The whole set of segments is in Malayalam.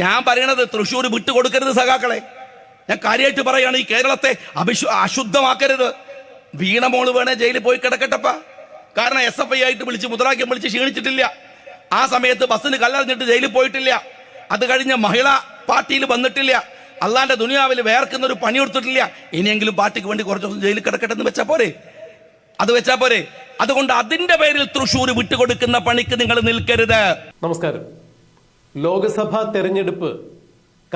ഞാൻ പറയണത് തൃശ്ശൂർ വിട്ടുകൊടുക്കരുത് സഖാക്കളെ. ഞാൻ കാര്യമായിട്ട് പറയുകയാണ് ഈ കേരളത്തെ അഭിശു അശുദ്ധമാക്കരുത്. വീണ മോൾ വേണേ ജയിലിൽ പോയി കിടക്കട്ടപ്പ. കാരണം എസ് എഫ് ഐ ആയിട്ട് വിളിച്ച് മുദ്രാക്യം വിളിച്ച് ക്ഷീണിച്ചിട്ടില്ല. ആ സമയത്ത് ബസ്സിന് കല്ലറിഞ്ഞിട്ട് ജയിലിൽ പോയിട്ടില്ല. അത് കഴിഞ്ഞ് മഹിളാ പാർട്ടിയിൽ വന്നിട്ടില്ല. അള്ളാന്റെ ദുനിയാവിൽ വേർക്കുന്ന ഒരു പണി കൊടുത്തിട്ടില്ല. ഇനിയെങ്കിലും പാർട്ടിക്ക് വേണ്ടി കുറച്ച് ദിവസം ജയിലിൽ കിടക്കട്ടെ എന്ന് വെച്ചാ പോരെ? അത് വെച്ചാ പോരെ? അതുകൊണ്ട് അതിന്റെ പേരിൽ തൃശ്ശൂർ വിട്ടുകൊടുക്കുന്ന പണിക്ക് നിങ്ങൾ നിൽക്കരുത്. നമസ്കാരം. ലോക്സഭാ തെരഞ്ഞെടുപ്പ്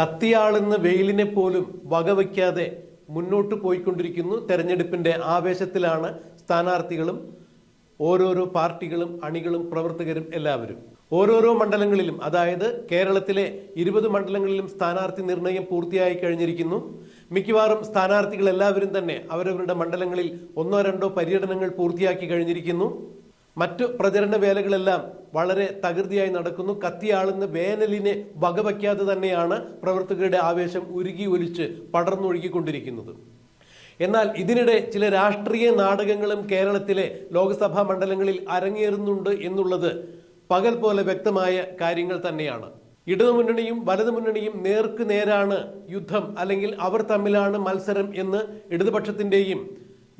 കത്തിയാളെന്ന് വെയിലിനെ പോലും വകവയ്ക്കാതെ മുന്നോട്ട് പോയിക്കൊണ്ടിരിക്കുന്നു. തെരഞ്ഞെടുപ്പിന്റെ ആവേശത്തിലാണ് സ്ഥാനാർത്ഥികളും ഓരോരോ പാർട്ടികളും അണികളും പ്രവർത്തകരും എല്ലാവരും. ഓരോരോ മണ്ഡലങ്ങളിലും അതായത് കേരളത്തിലെ ഇരുപത് മണ്ഡലങ്ങളിലും സ്ഥാനാർത്ഥി നിർണയം പൂർത്തിയായി കഴിഞ്ഞിരിക്കുന്നു. മിക്കവാറും സ്ഥാനാർത്ഥികൾ എല്ലാവരും തന്നെ അവരവരുടെ മണ്ഡലങ്ങളിൽ ഒന്നോ രണ്ടോ പര്യടനങ്ങൾ പൂർത്തിയാക്കി കഴിഞ്ഞിരിക്കുന്നു. മറ്റു പ്രചരണ വേലകളെല്ലാം വളരെ തകൃതിയായി നടക്കുന്നു. കത്തിയാളുന്ന വേനലിനെ വകവയ്ക്കാതെ തന്നെയാണ് പ്രവർത്തകരുടെ ആവേശം ഉരുകി ഒലിച്ച് പടർന്നൊഴുകിക്കൊണ്ടിരിക്കുന്നത്. എന്നാൽ ഇതിനിടെ ചില രാഷ്ട്രീയ നാടകങ്ങളും കേരളത്തിലെ ലോക്സഭാ മണ്ഡലങ്ങളിൽ അരങ്ങേറുന്നുണ്ട് എന്നുള്ളത് പകൽ പോലെ വ്യക്തമായ കാര്യങ്ങൾ തന്നെയാണ്. ഇടതുമുന്നണിയും വലതുമുന്നണിയും നേർക്ക് നേരാണ് യുദ്ധം അല്ലെങ്കിൽ അവർ തമ്മിലാണ് മത്സരം എന്ന് ഇടതുപക്ഷത്തിന്റെയും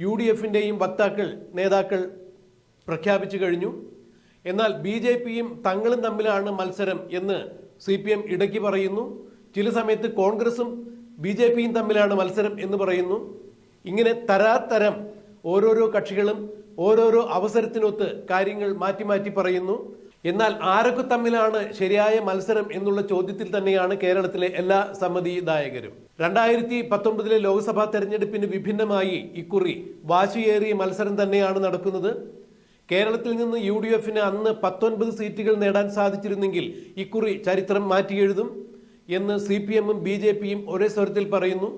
യു ഡി എഫിന്റെയും വക്താക്കൾ നേതാക്കൾ പ്രഖ്യാപിച്ചു കഴിഞ്ഞു. എന്നാൽ ബി ജെ പിയും തങ്ങളും തമ്മിലാണ് മത്സരം എന്ന് സി പി എം ഇടയ്ക്ക് പറയുന്നു. ചില സമയത്ത് കോൺഗ്രസും ബി ജെ പിയും തമ്മിലാണ് മത്സരം എന്ന് പറയുന്നു. ഇങ്ങനെ തരാത്തരം ഓരോരോ കക്ഷികളും ഓരോരോ അവസരത്തിനൊത്ത് കാര്യങ്ങൾ മാറ്റി മാറ്റി പറയുന്നു. എന്നാൽ ആരൊക്കെ തമ്മിലാണ് ശരിയായ മത്സരം എന്നുള്ള ചോദ്യത്തിൽ തന്നെയാണ് കേരളത്തിലെ എല്ലാ സമ്മതിദായകരും. രണ്ടായിരത്തി പത്തൊമ്പതിലെ ലോക്സഭാ തെരഞ്ഞെടുപ്പിന് വിഭിന്നമായി ഇക്കുറി വാശിയേറിയ മത്സരം തന്നെയാണ് നടക്കുന്നത്. കേരളത്തിൽ നിന്ന് യു ഡി എഫിന് അന്ന് പത്തൊൻപത് സീറ്റുകൾ നേടാൻ സാധിച്ചിരുന്നെങ്കിൽ ഇക്കുറി ചരിത്രം മാറ്റിയെഴുതും എന്ന് സി പി എമ്മും ബി ജെ പിയും ഒരേ സ്വരത്തിൽ പറയുന്നു.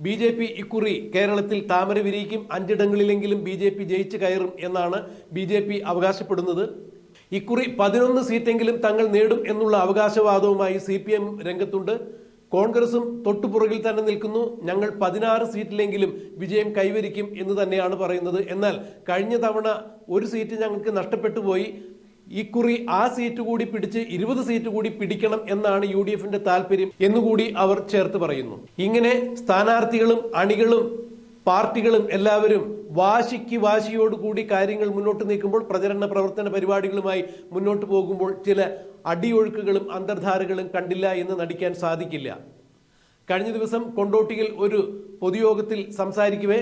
ബി ജെ പി ഇക്കുറി കേരളത്തിൽ താമര വിരിയിക്കും അഞ്ചിടങ്ങളിലെങ്കിലും ബി ജെ പി ജയിച്ചു കയറും എന്നാണ് ബി ജെ പി അവകാശപ്പെടുന്നത്. ഇക്കുറി പതിനൊന്ന് സീറ്റെങ്കിലും തങ്ങൾ നേടും എന്നുള്ള അവകാശവാദവുമായി സി പി എം രംഗത്തുണ്ട്. കോൺഗ്രസും തൊട്ടുപുറകിൽ തന്നെ നിൽക്കുന്നു. ഞങ്ങൾ പതിനാറ് സീറ്റിലെങ്കിലും വിജയം കൈവരിക്കും എന്ന് തന്നെയാണ് പറയുന്നത്. എന്നാൽ കഴിഞ്ഞ തവണ ഒരു സീറ്റ് ഞങ്ങൾക്ക് നഷ്ടപ്പെട്ടു പോയി. ഇക്കുറി ആ സീറ്റ് കൂടി പിടിച്ച് ഇരുപത് സീറ്റ് കൂടി പിടിക്കണം എന്നാണ് യു ഡി എഫിന്റെ താല്പര്യം എന്നുകൂടി അവർ ചേർത്ത് പറയുന്നു. ഇങ്ങനെ സ്ഥാനാർത്ഥികളും അണികളും പാർട്ടികളും എല്ലാവരും വാശിക്ക് വാശിയോടുകൂടി കാര്യങ്ങൾ മുന്നോട്ട് നീക്കുമ്പോൾ പ്രചരണ പ്രവർത്തന പരിപാടികളുമായി മുന്നോട്ട് പോകുമ്പോൾ ചില അടിയൊഴുക്കുകളും അന്തർധാരകളും കണ്ടില്ല എന്ന് നടിക്കാൻ സാധിക്കില്ല. കഴിഞ്ഞ ദിവസം കൊണ്ടോട്ടിയിൽ ഒരു പൊതുയോഗത്തിൽ സംസാരിക്കവേ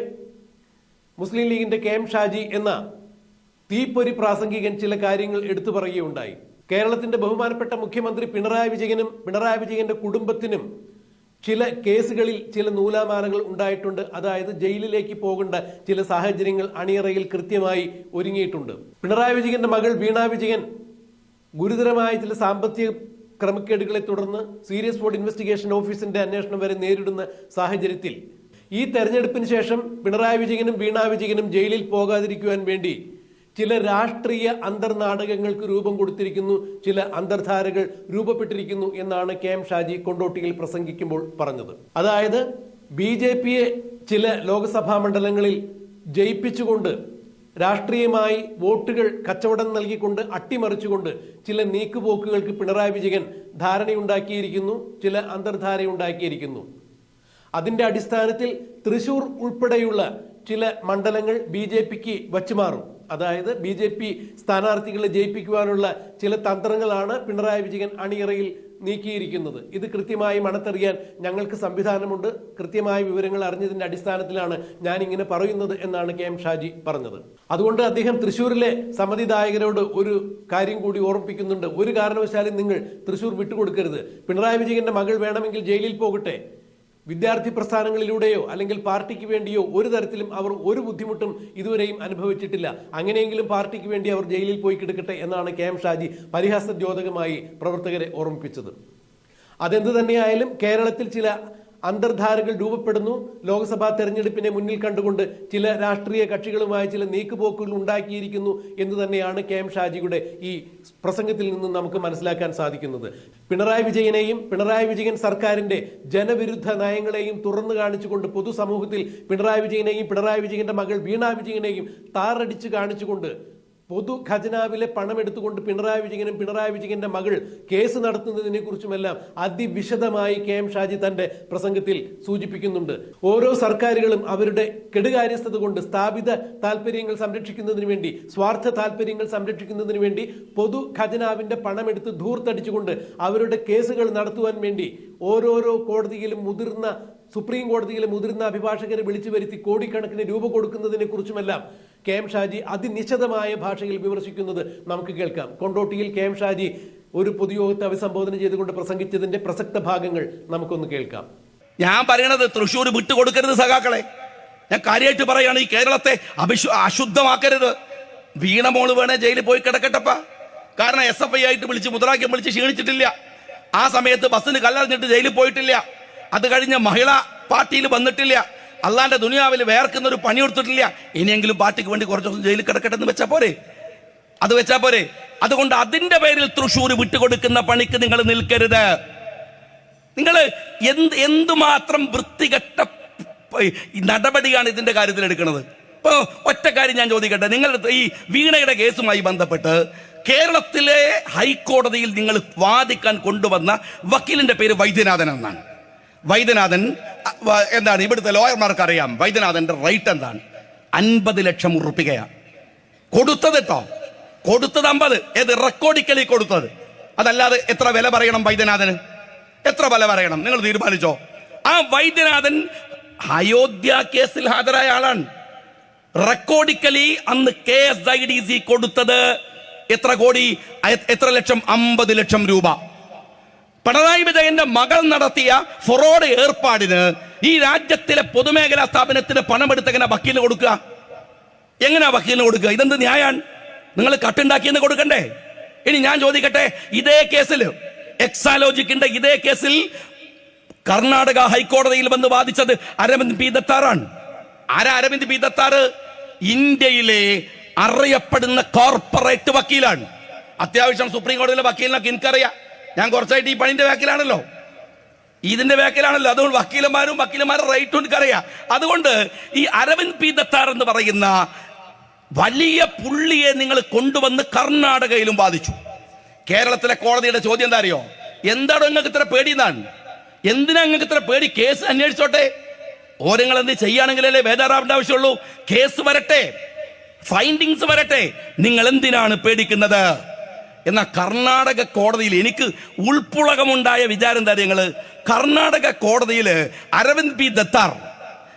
മുസ്ലിം ലീഗിന്റെ കെ എം ഷാജി എന്ന തീപ്പൊരി പ്രാസംഗികൻ ചില കാര്യങ്ങൾ എടുത്തു പറയുകയുണ്ടായി. കേരളത്തിന്റെ ബഹുമാനപ്പെട്ട മുഖ്യമന്ത്രി പിണറായി വിജയനും പിണറായി വിജയന്റെ കുടുംബത്തിനും ചില കേസുകളിൽ ചില നൂലാമാലകൾ ഉണ്ടായിട്ടുണ്ട്. അതായത് ജയിലിലേക്ക് പോകേണ്ട ചില സാഹചര്യങ്ങൾ അണിയറയിൽ കൃത്യമായി ഒരുങ്ങിയിട്ടുണ്ട്. പിണറായി വിജയന്റെ മകൾ വീണ വിജയൻ ഗുരുതരമായ ചില സാമ്പത്തിക ക്രമക്കേടുകളെ തുടർന്ന് സീരിയസ് ഫ്രോഡ് ഇൻവെസ്റ്റിഗേഷൻ ഓഫീസിന്റെ അന്വേഷണം വരെ നേരിടുന്ന സാഹചര്യത്തിൽ ഈ തെരഞ്ഞെടുപ്പിന് ശേഷം പിണറായി വിജയനും വീണ വിജയനും ജയിലിൽ പോകാതിരിക്കുവാൻ വേണ്ടി ചില രാഷ്ട്രീയ അന്തർനാടകങ്ങൾക്ക് രൂപം കൊടുത്തിരിക്കുന്നു ചില അന്തർധാരകൾ രൂപപ്പെട്ടിരിക്കുന്നു എന്നാണ് കെ എം ഷാജി കൊണ്ടോട്ടിയിൽ പ്രസംഗിക്കുമ്പോൾ പറഞ്ഞത്. അതായത് ബി ചില ലോക്സഭാ മണ്ഡലങ്ങളിൽ ജയിപ്പിച്ചുകൊണ്ട് രാഷ്ട്രീയമായി വോട്ടുകൾ കച്ചവടം നൽകിക്കൊണ്ട് അട്ടിമറിച്ചുകൊണ്ട് ചില നീക്കുപോക്കുകൾക്ക് പിണറായി വിജയൻ ധാരണയുണ്ടാക്കിയിരിക്കുന്നു ചില അന്തർധാരയുണ്ടാക്കിയിരിക്കുന്നു അതിന്റെ അടിസ്ഥാനത്തിൽ തൃശൂർ ഉൾപ്പെടെയുള്ള ചില മണ്ഡലങ്ങൾ ബി ജെ പിക്ക് വച്ചുമാറും. അതായത് ബി ജെ പി സ്ഥാനാർത്ഥികളെ ജയിപ്പിക്കുവാനുള്ള ചില തന്ത്രങ്ങളാണ് പിണറായി വിജയൻ അണിയറയിൽ നീക്കിയിരിക്കുന്നത്. ഇത് കൃത്യമായി മണത്തെറിയാൻ ഞങ്ങൾക്ക് സംവിധാനമുണ്ട്. കൃത്യമായ വിവരങ്ങൾ അറിഞ്ഞതിന്റെ അടിസ്ഥാനത്തിലാണ് ഞാൻ ഇങ്ങനെ പറയുന്നത് എന്നാണ് കെ എം ഷാജി പറഞ്ഞത്. അതുകൊണ്ട് അദ്ദേഹം തൃശ്ശൂരിലെ സമ്മതിദായകരോട് ഒരു കാര്യം കൂടി ഓർമ്മിപ്പിക്കുന്നുണ്ട്. ഒരു കാരണവശാലും നിങ്ങൾ തൃശ്ശൂർ വിട്ടുകൊടുക്കരുത്. പിണറായി വിജയന്റെ മകൾ വേണമെങ്കിൽ ജയിലിൽ പോകട്ടെ. വിദ്യാർത്ഥി പ്രസ്ഥാനങ്ങളിലൂടെയോ അല്ലെങ്കിൽ പാർട്ടിക്ക് വേണ്ടിയോ ഒരു തരത്തിലും അവർ ഒരു ബുദ്ധിമുട്ടും ഇതുവരെയും അനുഭവിച്ചിട്ടില്ല. അങ്ങനെയെങ്കിലും പാർട്ടിക്ക് വേണ്ടി അവർ ജയിലിൽ പോയി കിടക്കട്ടെ എന്നാണ് കെ എം ഷാജി പരിഹാസദ്യോതകമായി പ്രവർത്തകരെ ഓർമ്മിപ്പിച്ചത്. അതെന്ത് തന്നെയായാലും കേരളത്തിൽ ചില അന്തർധാരകൾ രൂപപ്പെടുന്നു. ലോക്സഭാ തെരഞ്ഞെടുപ്പിനെ മുന്നിൽ കണ്ടുകൊണ്ട് ചില രാഷ്ട്രീയ കക്ഷികളുമായി ചില നീക്കുപോക്കുകൾ ഉണ്ടാക്കിയിരിക്കുന്നു എന്ന് തന്നെയാണ് കെ എം ഷാജിയുടെ ഈ പ്രസംഗത്തിൽ നിന്നും നമുക്ക് മനസ്സിലാക്കാൻ സാധിക്കുന്നത്. പിണറായി വിജയനെയും പിണറായി വിജയൻ സർക്കാരിന്റെ ജനവിരുദ്ധ നയങ്ങളെയും തുറന്നു കാണിച്ചുകൊണ്ട് പൊതുസമൂഹത്തിൽ പിണറായി വിജയനെയും പിണറായി വിജയന്റെ മകൾ വീണ വിജയനെയും താറടിച്ച് കാണിച്ചുകൊണ്ട് പൊതു ഖജനാവിലെ പണം എടുത്തുകൊണ്ട് പിണറായി വിജയനും പിണറായി വിജയന്റെ മകൾ കേസ് നടത്തുന്നതിനെ കുറിച്ചുമെല്ലാം അതിവിശദമായി കെ എം ഷാജി തന്റെ പ്രസംഗത്തിൽ സൂചിപ്പിക്കുന്നുണ്ട്. ഓരോ സർക്കാരുകളും അവരുടെ കെടുകാര്യസ്ഥത കൊണ്ട് സ്ഥാപിത താല്പര്യങ്ങൾ സംരക്ഷിക്കുന്നതിന് വേണ്ടി സ്വാർത്ഥ താല്പര്യങ്ങൾ സംരക്ഷിക്കുന്നതിന് വേണ്ടി പൊതു ഖജനാവിന്റെ പണമെടുത്ത് ധൂർത്തടിച്ചുകൊണ്ട് അവരുടെ കേസുകൾ നടത്തുവാൻ വേണ്ടി ഓരോരോ കോടതിയിലും മുതിർന്ന സുപ്രീം കോടതിയിലെ മുതിർന്ന അഭിഭാഷകരെ വിളിച്ചു വരുത്തി കോടിക്കണക്കിന് രൂപ കൊടുക്കുന്നതിനെ കുറിച്ചുമെല്ലാം കെ എം ഷാജി അതിനിശ്ചിതമായ ഭാഷയിൽ വിമർശിക്കുന്നത് നമുക്ക് കേൾക്കാം. കൊണ്ടോട്ടിയിൽ കെ എം ഷാജി ഒരു പൊതുയോഗത്തെ അഭിസംബോധന ചെയ്തുകൊണ്ട് പ്രസംഗിച്ചതിന്റെ പ്രസക്ത ഭാഗങ്ങൾ നമുക്കൊന്ന് കേൾക്കാം. ഞാൻ പറയണത് തൃശ്ശൂർ വിട്ടുകൊടുക്കരുത് സഖാക്കളെ. ഞാൻ കാര്യമായിട്ട് പറയുകയാണ് ഈ കേരളത്തെ അഭിശു അശുദ്ധമാക്കരുത്. വീണമോൾ വേണേ ജയിലിൽ പോയി കിടക്കട്ടപ്പ. കാരണം എസ് എഫ് ഐ ആയിട്ട് വിളിച്ച് മുദ്രാക്യം വിളിച്ച് ക്ഷീണിച്ചിട്ടില്ല. ആ സമയത്ത് ബസ്സിന് കല്ലറിഞ്ഞിട്ട് ജയിലിൽ പോയിട്ടില്ല. അത് കഴിഞ്ഞ് മഹിളാ പാർട്ടിയിൽ വന്നിട്ടില്ല. അള്ളാന്റെ ദുനിയാവിൽ വേർക്കുന്ന ഒരു പണി കൊടുത്തിട്ടില്ല. ഇനിയെങ്കിലും പാർട്ടിക്ക് വേണ്ടി കുറച്ച് ദിവസം ജയിലിൽ കിടക്കട്ടെ എന്ന് വെച്ചാ പോരെ? അത് വെച്ചാ പോരെ? അതുകൊണ്ട് അതിന്റെ പേരിൽ തൃശ്ശൂർ വിട്ടുകൊടുക്കുന്ന പണിക്ക് നിങ്ങൾ നിൽക്കരുത്. നിങ്ങൾ എന്ത് എന്തുമാത്രം വൃത്തികെട്ട നടപടിയാണ് ഇതിന്റെ കാര്യത്തിൽ എടുക്കുന്നത്? ഇപ്പോ ഒറ്റ കാര്യം ഞാൻ ചോദിക്കട്ടെ. നിങ്ങളുടെ ഈ വീണയുടെ കേസുമായി ബന്ധപ്പെട്ട് കേരളത്തിലെ ഹൈക്കോടതിയിൽ നിങ്ങൾ വാദിക്കാൻ കൊണ്ടുവന്ന വക്കീലിന്റെ പേര് വൈദ്യനാഥൻ എന്നാണ്. വൈദ്യനാഥൻ എന്താണ്? ഇവിടുത്തെ ലോയർമാർക്ക് അറിയാം വൈദ്യനാഥന്റെ റേറ്റ് എന്താണ്? അൻപത് ലക്ഷം ഉറുപ്പികയാണ് കൊടുത്തത് കേട്ടോ കൊടുത്തത് അമ്പത്. ഏത്? റെക്കോർഡിക്കലി കൊടുത്തത്. അതല്ലാതെ എത്ര വില പറയണം വൈദ്യനാഥന്? എത്ര വില പറയണം? നിങ്ങൾ തീരുമാനിച്ചോ. ആ വൈദ്യനാഥൻ അയോധ്യ കേസിൽ ഹാജരായ ആളാണ്. റെക്കോർഡിക്കലി അന്ന് K S I D C കൊടുത്തത് എത്ര കോടി? എത്ര ലക്ഷം? അമ്പത് ലക്ഷം രൂപ. പിണറായി വിജയന്റെ മകൾ നടത്തിയ ഫൊറോഡ് ഏർപ്പാടിന് ഈ രാജ്യത്തിലെ പൊതുമേഖലാ സ്ഥാപനത്തിന് പണമെടുത്ത് എങ്ങനെ വക്കീലിന് കൊടുക്കുക? എങ്ങനെയാ വക്കീലിന് കൊടുക്കുക? ഇതെന്ത് ന്യായാണ്? നിങ്ങൾ കട്ടുണ്ടാക്കിയെന്ന് കൊടുക്കണ്ടേ? ഇനി ഞാൻ ചോദിക്കട്ടെ ഇതേ കേസിൽ എക്സാലോജിക്കിന്റെ ഇതേ കേസിൽ കർണാടക ഹൈക്കോടതിയിൽ വന്ന് വാദിച്ചത് അരവിന്ദ് പി ദത്താറാണ്. ആരാ അരവിന്ദ് പി ദത്താറ്? ഇന്ത്യയിലെ അറിയപ്പെടുന്ന കോർപ്പറേറ്റ് വക്കീലാണ്. അത്യാവശ്യം സുപ്രീം കോടതിയിലെ വക്കീലിനൊക്കെ എനിക്കറിയാം. ഞാൻ കുറച്ചായിട്ട് ഈ പണിന്റെ ബാക്കിലാണല്ലോ. ഇതിന്റെ വേക്കലാണല്ലോ അതുകൊണ്ട് വക്കീലന്മാരും വക്കീലന്മാരുടെ ഉണ്ട് എനിക്കറിയാം. അതുകൊണ്ട് ഈ അരവിന്ദ് പി. ദത്താർ എന്ന് പറയുന്ന വലിയ പുള്ളിയെ നിങ്ങൾ കൊണ്ടുവന്ന് കർണാടകയിലും ബാധിച്ചു. കേരളത്തിലെ കോടതിയുടെ ചോദ്യം എന്താ അറിയോ? എന്താണ് നിങ്ങൾക്ക് ഇത്ര പേടി എന്നാണ് എന്തിനാ നിങ്ങൾക്ക് ഇത്ര പേടി? കേസ് അന്വേഷിച്ചോട്ടെ. ഓരങ്ങൾ എന്ത് ചെയ്യുകയാണെങ്കിലല്ലേ വേദാറാവിന്റെ ആവശ്യമുള്ളൂ. കേസ് വരട്ടെ. ഫൈൻഡിങ്സ് വരട്ടെ. നിങ്ങൾ എന്തിനാണ് പേടിക്കുന്നത്? എന്നാ കർണാടക കോടതിയിൽ എനിക്ക് ഉൾപ്പുളകമുണ്ടായ വിചാരം എന്താ നിങ്ങൾ കർണാടക കോടതിയിൽ അരവിന്ദ് പി ദത്താർ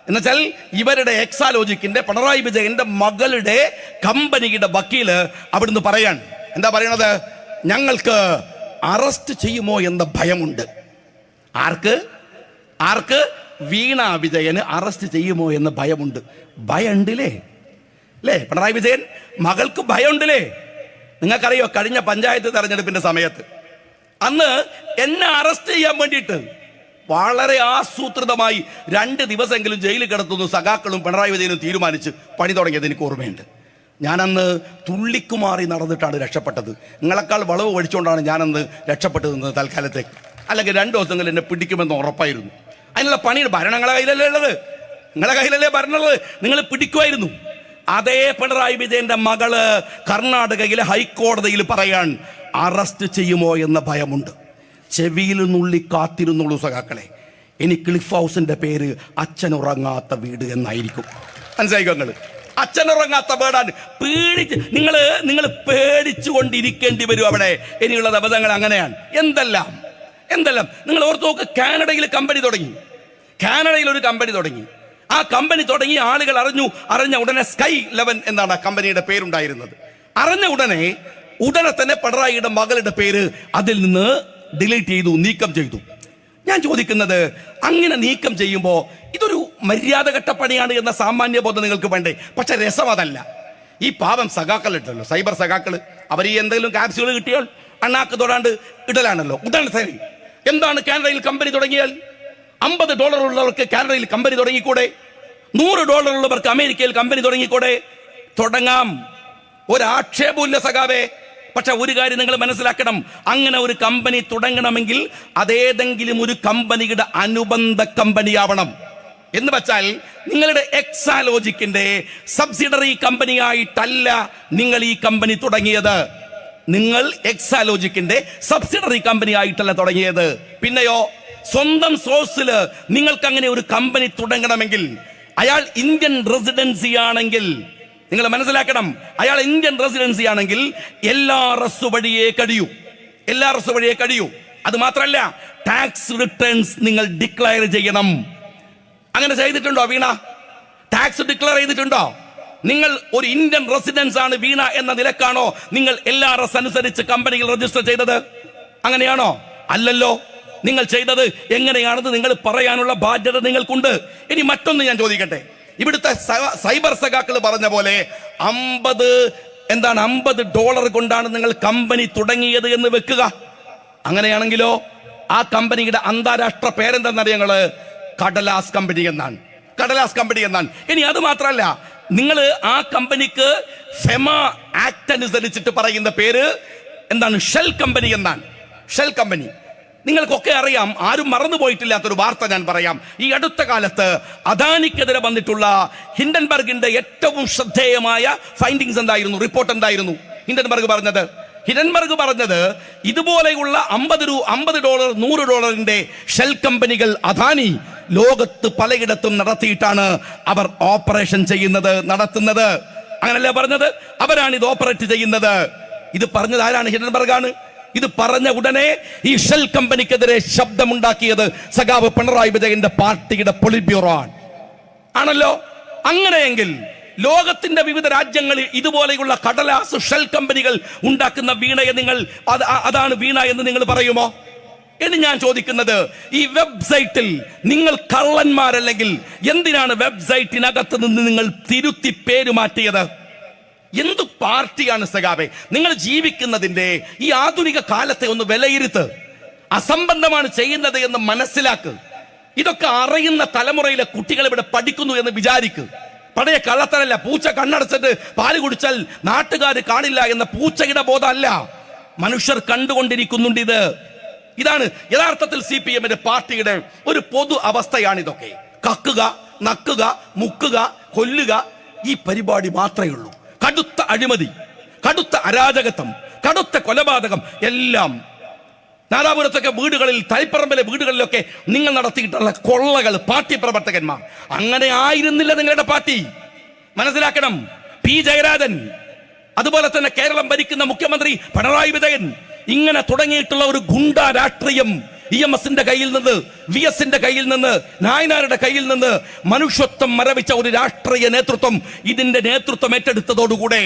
എന്നുവെച്ചാൽ ഇവരുടെ എക്സാലോജിക്കിന്റെ പിണറായി വിജയന്റെ മകളുടെ കമ്പനിയുടെ വക്കീൽ അവിടുന്ന് പറയാൻ എന്താ പറയണത്? ഞങ്ങൾക്ക് അറസ്റ്റ് ചെയ്യുമോ എന്ന ഭയമുണ്ട്. ആർക്ക്? ആർക്ക്? വീണ വിജയന് അറസ്റ്റ് ചെയ്യുമോ എന്ന് ഭയമുണ്ട്. ഭയമുണ്ടില്ലേ? അല്ലേ പിണറായി വിജയൻ മകൾക്ക് ഭയമുണ്ടില്ലേ? നിങ്ങൾക്കറിയോ കഴിഞ്ഞ പഞ്ചായത്ത് തെരഞ്ഞെടുപ്പിന്റെ സമയത്ത് അന്ന് എന്നെ അറസ്റ്റ് ചെയ്യാൻ വേണ്ടിയിട്ട് വളരെ ആസൂത്രിതമായി രണ്ട് ദിവസമെങ്കിലും ജയിലിൽ കിടത്തുന്നു സഖാക്കളും പിണറായി വിജയനും തീരുമാനിച്ച് പണി തുടങ്ങിയത് എനിക്ക് ഓർമ്മയുണ്ട്. ഞാനന്ന് തുള്ളിക്കുമാറി നടന്നിട്ടാണ് രക്ഷപ്പെട്ടത്. നിങ്ങളെക്കാൾ വളവ് ഒഴിച്ചുകൊണ്ടാണ് ഞാനന്ന് രക്ഷപ്പെട്ടു നിന്നത് തൽക്കാലത്തേക്ക്. അല്ലെങ്കിൽ രണ്ട് ദിവസങ്ങളിൽ എന്നെ പിടിക്കുമെന്ന് ഉറപ്പായിരുന്നു. അതിനുള്ള പണിയുടെ ഭരണങ്ങളെ കയ്യിലല്ലേ ഉള്ളത്? നിങ്ങളെ കയ്യിലല്ലേ ഭരണമുള്ളത്? നിങ്ങൾ പിടിക്കുമായിരുന്നു. അതേ പിണറായി വിജയന്റെ മകൾ കർണാടകയിലെ ഹൈക്കോടതിയിൽ പറയാൻ അറസ്റ്റ് ചെയ്യുമോ എന്ന ഭയമുണ്ട്. ചെവിയിൽ നുള്ളി കാത്തിരുന്നുള്ളൂ സഖാക്കളെ. ഇനി ക്ലിഫ് ഹൗസിന്റെ പേര് അച്ഛനുറങ്ങാത്ത വീട് എന്നായിരിക്കും. മനസ്സിലായിക്കോ അച്ഛൻ അച്ഛനുറങ്ങാത്ത വീടാണ് പേടിച്ച് നിങ്ങൾ നിങ്ങൾ പേടിച്ചു കൊണ്ടിരിക്കേണ്ടി വരും അവിടെ. ഇനിയുള്ള ദിവസങ്ങൾ അങ്ങനെയാണ്. എന്തെല്ലാം? എന്തെല്ലാം? നിങ്ങൾ ഓർത്ത് നോക്ക് കാനഡയിൽ കമ്പനി തുടങ്ങി. കാനഡയിൽ ഒരു കമ്പനി തുടങ്ങി. ആ കമ്പനി തുടങ്ങി ആളുകൾ അറിഞ്ഞു. അറിഞ്ഞ ഉടനെ സ്കൈ ലെവൻ എന്നാണ് ആ കമ്പനിയുടെ പേരുണ്ടായിരുന്നത്. അറിഞ്ഞ ഉടനെ ഉടനെ തന്നെ പിണറായിയുടെ മകളുടെ പേര് അതിൽ നിന്ന് ഡിലീറ്റ് ചെയ്തു നീക്കം ചെയ്തു. ഞാൻ ചോദിക്കുന്നത് അങ്ങനെ നീക്കം ചെയ്യുമ്പോൾ ഇതൊരു മര്യാദഘട്ട പണിയാണ് എന്ന സാമാന്യ ബോധം നിങ്ങൾക്ക് വേണ്ടേ? പക്ഷെ രസം അതല്ല. ഈ പാവം സഖാക്കൾ ഇട്ടല്ലോ സൈബർ സഖാക്കൾ അവർ ഈ എന്തെങ്കിലും കാപ്സ്യൂൾ കിട്ടിയാൽ അണ്ണാക്ക് തൊടാണ്ട് ഇടലാണല്ലോ. ഉടനെ തന്നെ എന്താണ് കാനഡയിൽ കമ്പനി തുടങ്ങിയാൽ? അമ്പത് ഡോളർ ഉള്ളവർക്ക് കാനഡയിൽ കമ്പനി തുടങ്ങിക്കൂടെ? നൂറ് ഡോളർ ഉള്ളവർക്ക് അമേരിക്കയിൽ കമ്പനി തുടങ്ങിക്കൂടെ? തുടങ്ങാം. ഒരാക്ഷേപമില്ല സഖാവേ. പക്ഷെ ഒരു കാര്യം നിങ്ങൾ മനസ്സിലാക്കണം. അങ്ങനെ ഒരു കമ്പനി തുടങ്ങണമെങ്കിൽ അതേതെങ്കിലും ഒരു കമ്പനിയുടെ അനുബന്ധ കമ്പനിയാവണം. എന്ന് വെച്ചാൽ നിങ്ങളുടെ എക്സാലോജിക്കിന്റെ സബ്സിഡറി കമ്പനിയായിട്ടല്ല നിങ്ങൾ ഈ കമ്പനി തുടങ്ങിയത്. നിങ്ങൾ എക്സാലോജിക്കിന്റെ സബ്സിഡറി കമ്പനി ആയിട്ടല്ല തുടങ്ങിയത്. പിന്നെയോ? സ്വന്തം സോഴ്സിൽ നിങ്ങൾക്ക് അങ്ങനെ ഒരു കമ്പനി തുടങ്ങണമെങ്കിൽ അയാൾ ഇന്ത്യൻ റെസിഡൻസി ആണെങ്കിൽ നിങ്ങൾ മനസ്സിലാക്കണം അയാൾ ഇന്ത്യൻ റെസിഡൻസി ആണെങ്കിൽ എല്ലാ റസ് വഴിയേ കഴിയൂ. എല്ലാ റസ് വഴിയേ കഴിയൂ. അത് മാത്രമല്ല ടാക്സ് റിട്ടേൺസ് നിങ്ങൾ ഡിക്ലയർ ചെയ്യണം. അങ്ങനെ ചെയ്തിട്ടുണ്ടോ വീണ? ടാക്സ് ഡിക്ലെയർ ചെയ്തിട്ടുണ്ടോ? നിങ്ങൾ ഒരു ഇന്ത്യൻ റെസിഡൻസ് ആണ് വീണ എന്ന നിലക്കാണോ നിങ്ങൾ എല്ലാ റസ് അനുസരിച്ച് കമ്പനിയിൽ രജിസ്റ്റർ ചെയ്തത്? അങ്ങനെയാണോ? അല്ലല്ലോ. നിങ്ങൾ ചെയ്തത് എങ്ങനെയാണെന്ന് നിങ്ങൾ പറയാനുള്ള ബാധ്യത നിങ്ങൾക്കുണ്ട്. ഇനി മറ്റൊന്ന് ഞാൻ ചോദിക്കട്ടെ. ഇവിടുത്തെ സൈബർ സഖാക്കൾ പറഞ്ഞ പോലെ അമ്പത് എന്താണ് അമ്പത് ഡോളർ കൊണ്ടാണ് നിങ്ങൾ കമ്പനി തുടങ്ങിയത് എന്ന് വെക്കുക. അങ്ങനെയാണെങ്കിലോ ആ കമ്പനിയുടെ അന്താരാഷ്ട്ര പേരെന്തെന്നറിയ ഞങ്ങൾ കടലാസ് കമ്പനി എന്നാണ്. കടലാസ് കമ്പനി എന്നാണ്. ഇനി അത് മാത്രമല്ല നിങ്ങൾ ആ കമ്പനിക്ക് ഫെമ ആക്ട് അനുസരിച്ചിട്ട് പറയുന്ന പേര് എന്താണ്? ഷെൽ കമ്പനി എന്നാണ്. Shell company. നിങ്ങൾക്കൊക്കെ അറിയാം ആരും മറന്നുപോയിട്ടില്ലാത്തൊരു വാർത്ത ഞാൻ പറയാം. ഈ അടുത്ത കാലത്ത് അദാനിക്കെതിരെ വന്നിട്ടുള്ള ഹിൻഡൻബർഗിന്റെ ഏറ്റവും ശ്രദ്ധേയമായ ഫൈൻഡിങ്സ് എന്തായിരുന്നു? റിപ്പോർട്ട് എന്തായിരുന്നു? ഹിൻഡൻബർഗ് പറഞ്ഞത് ഹിരൺബർഗ് പറഞ്ഞത് ഇതുപോലെയുള്ള അമ്പത് രൂ അമ്പത് ഡോളർ നൂറ് ഡോളറിന്റെ ഷെൽ കമ്പനികൾ അദാനി ലോകത്ത് പലയിടത്തും നടത്തിയിട്ടാണ് അവർ ഓപ്പറേഷൻ ചെയ്യുന്നത് നടത്തുന്നത്. അങ്ങനല്ലേ പറഞ്ഞത്? അവരാണ് ഇത് ഓപ്പറേറ്റ് ചെയ്യുന്നത്. ഇത് പറഞ്ഞത് ആരാണ്? ഹിരൺബർഗാണ് ഇത് പറഞ്ഞ ഉടനെ ഈ ഷെൽ കമ്പനിക്കെതിരെ ശബ്ദമുണ്ടാക്കിയത് സഖാവ് പിണറായി വിജയന്റെ പാർട്ടിയുടെ പൊളിറ്റ് ബ്യൂറോ ആണ്. ആണല്ലോ? അങ്ങനെയെങ്കിൽ ലോകത്തിന്റെ വിവിധ രാജ്യങ്ങളിൽ ഇതുപോലെയുള്ള കടലാസ് ഷെൽ കമ്പനികൾ ഉണ്ടാക്കുന്ന വീണയെ നിങ്ങൾ അതാണ് വീണ എന്ന് നിങ്ങൾ പറയുമോ? എന്ന് ഞാൻ ചോദിക്കുന്നത് ഈ വെബ്സൈറ്റിൽ നിങ്ങൾ കള്ളന്മാരല്ലെങ്കിൽ എന്തിനാണ് വെബ്സൈറ്റിനകത്ത് നിന്ന് നിങ്ങൾ തിരുത്തി പേര് മാറ്റിയത്? എന്ത് പാർട്ടിയാണ് സഖാവെ? നിങ്ങൾ ജീവിക്കുന്നതിന്റെ ഈ ആധുനിക കാലത്തെ ഒന്ന് വിലയിരുത്ത്. അസംബന്ധമാണ് ചെയ്യുന്നത് എന്ന് മനസ്സിലാക്ക്. ഇതൊക്കെ അറിയുന്ന തലമുറയിലെ കുട്ടികൾ ഇവിടെ പഠിക്കുന്നു എന്ന് വിചാരിക്ക്. പഴയ കള്ളത്തരല്ല പൂച്ച കണ്ണടച്ചിട്ട് പാൽ കുടിച്ചാൽ നാട്ടുകാർ കാണില്ല എന്ന പൂച്ചയുടെ ബോധമല്ല. മനുഷ്യർ കണ്ടുകൊണ്ടിരിക്കുന്നുണ്ട് ഇത്. ഇതാണ് യഥാർത്ഥത്തിൽ സി പി എമ്മിന്റെ പാർട്ടിയുടെ ഒരു പൊതു അവസ്ഥയാണ് ഇതൊക്കെ കക്കുക നക്കുക മുക്കുക കൊല്ലുക ഈ പരിപാടി മാത്രമേ ഉള്ളൂ. കടുത്ത അഴിമതി കടുത്ത അരാജകത്വം കടുത്ത കൊലപാതകം എല്ലാം നാദാപുരത്തൊക്കെ വീടുകളിൽ തൈപ്പറമ്പിലെ വീടുകളിലൊക്കെ നിങ്ങൾ നടത്തിയിട്ടുള്ള കൊള്ളകൾ പാർട്ടി പ്രവർത്തകന്മാർ. അങ്ങനെ ആയിരുന്നില്ല നിങ്ങളുടെ പാർട്ടി. മനസ്സിലാക്കണം. പി ജയരാജൻ അതുപോലെ തന്നെ കേരളം ഭരിക്കുന്ന മുഖ്യമന്ത്രി പിണറായി വിജയൻ ഇങ്ങനെ തുടങ്ങിയിട്ടുള്ള ഒരു ഗുണ്ട രാഷ്ട്രീയം ഇ എം എസിന്റെ കയ്യിൽ നിന്ന് വി എസിന്റെ കയ്യിൽ നിന്ന് നായനാരുടെ കയ്യിൽ നിന്ന് മനുഷ്യത്വം മരവിച്ച ഒരു രാഷ്ട്രീയ നേതൃത്വം ഇതിന്റെ നേതൃത്വം ഏറ്റെടുത്തതോടുകൂടെ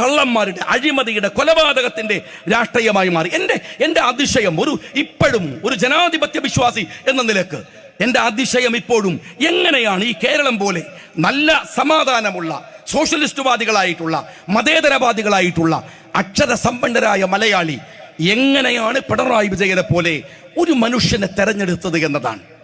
കള്ളന്മാരുടെ അഴിമതിയുടെ കൊലപാതകത്തിന്റെ രാഷ്ട്രീയമായി മാറി. എന്റെ എന്റെ അതിശയം ഒരു ഇപ്പോഴും ഒരു ജനാധിപത്യ വിശ്വാസി എന്ന നിലയ്ക്ക്. എന്റെ അതിശയം ഇപ്പോഴും എങ്ങനെയാണ് ഈ കേരളം പോലെ നല്ല സമാധാനമുള്ള സോഷ്യലിസ്റ്റുവാദികളായിട്ടുള്ള മതേതരവാദികളായിട്ടുള്ള അക്ഷര സമ്പന്നരായ മലയാളി എങ്ങനെയാണ് പിണറായി വിജയനെ പോലെ ഒരു മനുഷ്യനെ തെരഞ്ഞെടുത്തത് എന്നതാണ്.